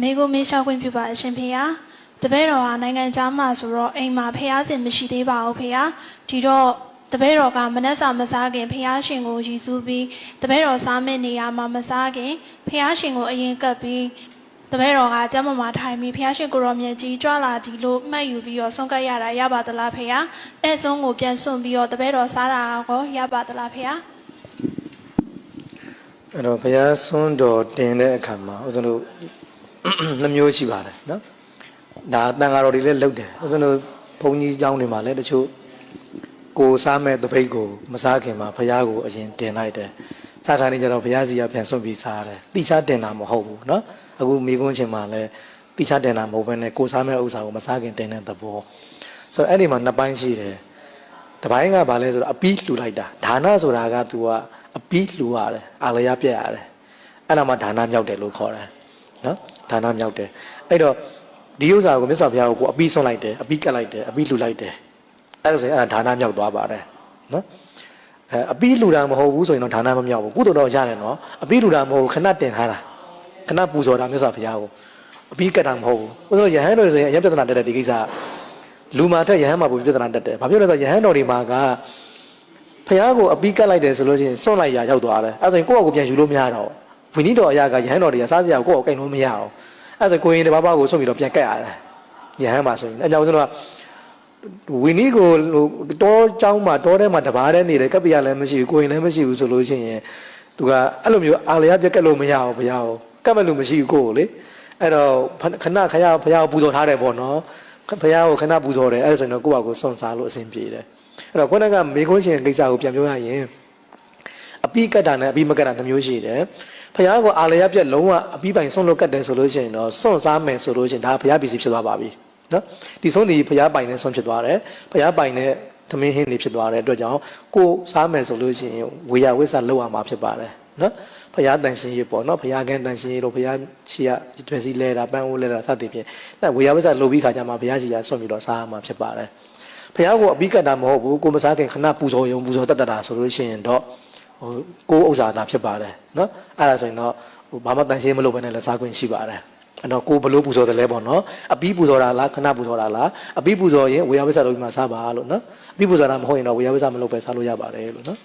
မိကိုမေးလျှောက်ခွင့်ပြုပါအရှင်ဖေယားတပည့်တော်ဟာနိုင်ငံသားမှာဆိုတော့အိမ်မှာဖះစင်မရှိသေးပါဘူးဖေယားဒီတော့တပည့်တော်ကမနှက်စာမစားခင်ဖះရှင်ကိုရည်စူးပြီးတပည့်တော်စားမယ့်နေရာမှာမစားခင်ဖះရှင်ကိုအရင်ကပ်ပြီးတပည့်တော်ကကျမ်းမာမှာထိုင်ပြီးဖះရှင်ကိုရောမြတ်ကြီးကြွလာဒီလိုမှတ်ယူပြီးတော့ဆုံးကပ်ရတာရပါသလားဖေယားအဲ့ဆုံးကိုပြန်စွန့်ပြီးတော့တပည့်တော်စားတာကောရပါသလားဖေယားအဲ့တော့ဘုရားဆွန်းတော်တင်တဲ့အခါမှာဦးဇင်းတို့ နှမျိုးရှိပါတယ်နော်ဒါတန်ဃာတော်တွေလည်းလုပ်တယ်ဦးဇင်းတို့ဘုန်းကြီးကျောင်းတွေမှာလည်းတချို့ကိုယ်စားမဲ့တပိတ်ကိုမစားခင်မှာဘုရားကိုအရင်တင်လိုက်တယ်စားခါနေကြတော့ဘုရားစီကပြန်ဆွန့်ပြီးစားတယ်တိချတင်တာမဟုတ်ဘူးနော်အခုမိကုန်းချင်းမှာလည်းတိချတင်တာမဟုတ်ဘဲနဲ့ကိုယ်စားမဲ့ဥစ္စာကိုမစားခင်တင်တဲ့သဘောဆိုတော့အဲ့ဒီမှာနှစ်ပိုင်းရှိတယ်တပိုင်းကဘာလဲဆိုတော့အပီးလှူလိုက်တာဒါနဆိုတာက तू ကအပီးလှူရတယ်အာလယပြက်ရတယ်အဲ့ဒါမှဒါနမြောက်တယ်လို့ခေါ်တယ်နော် ဒါနမြောက်တယ်အဲ့တော့ဒီဥစ္စာကိုမြတ်စွာဘုရားကိုကိုအပီးဆွန့်လိုက်တယ်အပီးကတ်လိုက်တယ်အပီးလှူလိုက်တယ်အဲ့ဒါဆိုရင်အဲ့ဒါဒါနမြောက်သွားပါတယ်နော်အဲအပီးလှူတာမဟုတ်ဘူးဆိုရင်တော့ဒါနမမြောက်ဘူးကုသိုလ်တော့ရတယ်နော်အပီးလှူတာမဟုတ်ဘူးခဏတင်ထားတာခဏပူဇော်တာမြတ်စွာဘုရားကိုအပီးကတ်တာမဟုတ်ဘူးဥစ္စာရဟန်းတော်ဆိုရင်အရင်ပြဿနာတက်တဲ့ဒီကိစ္စကလူမာထက်ယဟန်မှာပုံပြဿနာတက်တယ်။ဘာဖြစ်လို့လဲဆိုတော့ယဟန်တော်တွေမှာကဖះကိုအပီးကတ်လိုက်တယ်ဆိုလို့ရှိရင်စွန့်လိုက်ရရောက်သွားတယ်။အဲဒါဆိုရင်ကိုယ့်အကိုပြန်ယူလို့မရတော့ဘူး။ ဝိနည်းတော်အရာကယဟန်တော်တွေကစားစရာကိုကိုယ့်အကိုကိတ်လို့မရအောင်။အဲဒါဆိုကိုရင်တစ်ပါးပါးကိုစွန့်ပြီးတော့ပြန်ကတ်ရတယ်။ယဟန်မှာဆိုရင်အဲကြောင့်ဆိုတော့ဝိနည်းကိုဟိုတောเจ้าမှာတောထဲမှာတပါးတည်းနေတယ်ကပ်ပြရလည်းမရှိဘူးကိုရင်လည်းမရှိဘူးဆိုလို့ရှိရင်သူကအဲ့လိုမျိုးအာလျာပြက်ကတ်လို့မရအောင်ဘုရားကိုကတ်မဲ့လို့မရှိဘူးကိုကိုလေအဲ့တော့ခဏခရဘုရားကိုပူဇော်ထားတယ်ပေါ့နော် ဘုရားကိုခဏပူဇော်တယ်အဲ့ဒါဆိုရင်တော့ကိုယ့်ဘာကိုစွန့်စားလို့အဆင်ပြေတယ်အဲ့တော့ခုနကမေခွန်းရှင်ကိစ္စကိုပြန်ပြောရရင်အပိကတ်တာနဲ့အပိမကတ်တာနှမျိုးရှိတယ် ဘုရားကိုအာလယပြက်လုံးဝအပိပိုင်စွန့်လို့ကတ်တယ်ဆိုလို့ရှိရင်တော့စွန့်စားမယ်ဆိုလို့ရှိရင်ဒါဘုရားပစ္စည်းဖြစ်သွားပါပြီနော်ဒီဆုံးဒီဘုရားပိုင်နဲ့စွန့်ဖြစ်သွားတယ်ဘုရားပိုင်နဲ့သမင်းဟင်းတွေဖြစ်သွားတဲ့အတွက်ကြောင့်ကိုစားမယ်ဆိုလို့ရှိရင်ဝေယဝိဆလောက်ရမှာဖြစ်ပါတယ်နော်ဘုရားတန်ရှင်ရေးပေါ့နော်ဘုရားကန်းတန်ရှင်ရေးလို့ဘုရားရှိရတွေ့စီလဲတာပန်းအိုးလဲတာစသည်ဖြင့်အဲဝေယဝိဆလိုပြီးခါကြမှာဘုရားရှိရဆွန့်ပြီးတော့စားရမှာဖြစ်ပါတယ်ဘုရားကိုအပိကတ်တာမဟုတ်ဘူးကိုမစားခင်ခဏပူဇော်ယုံပူဇော်တတ်တတာဆိုလို့ရှိရင်တော့ ဟိုကိုဥစ္စာသာဖြစ်ပါတယ်နော်အဲ့ဒါဆိုရင်တော့ဟိုဘာမှတန်ရှင်းမလုပ်ဘဲနဲ့လည်းစားခွင့်ရှိပါတယ်အဲ့တော့ကိုဘလို့ပူဇော်တယ်လဲပေါ့နော်အပိပူဇော်တာလားခဏပူဇော်တာလားအပိပူဇော်ရင်ဝေယဝိဆလိုပြီးမှစားပါလို့နော်အပိပူဇော်တာမဟုတ်ရင်တော့ဝေယဝိဆမလုပ်ပဲစားလို့ရပါတယ်လို့နော်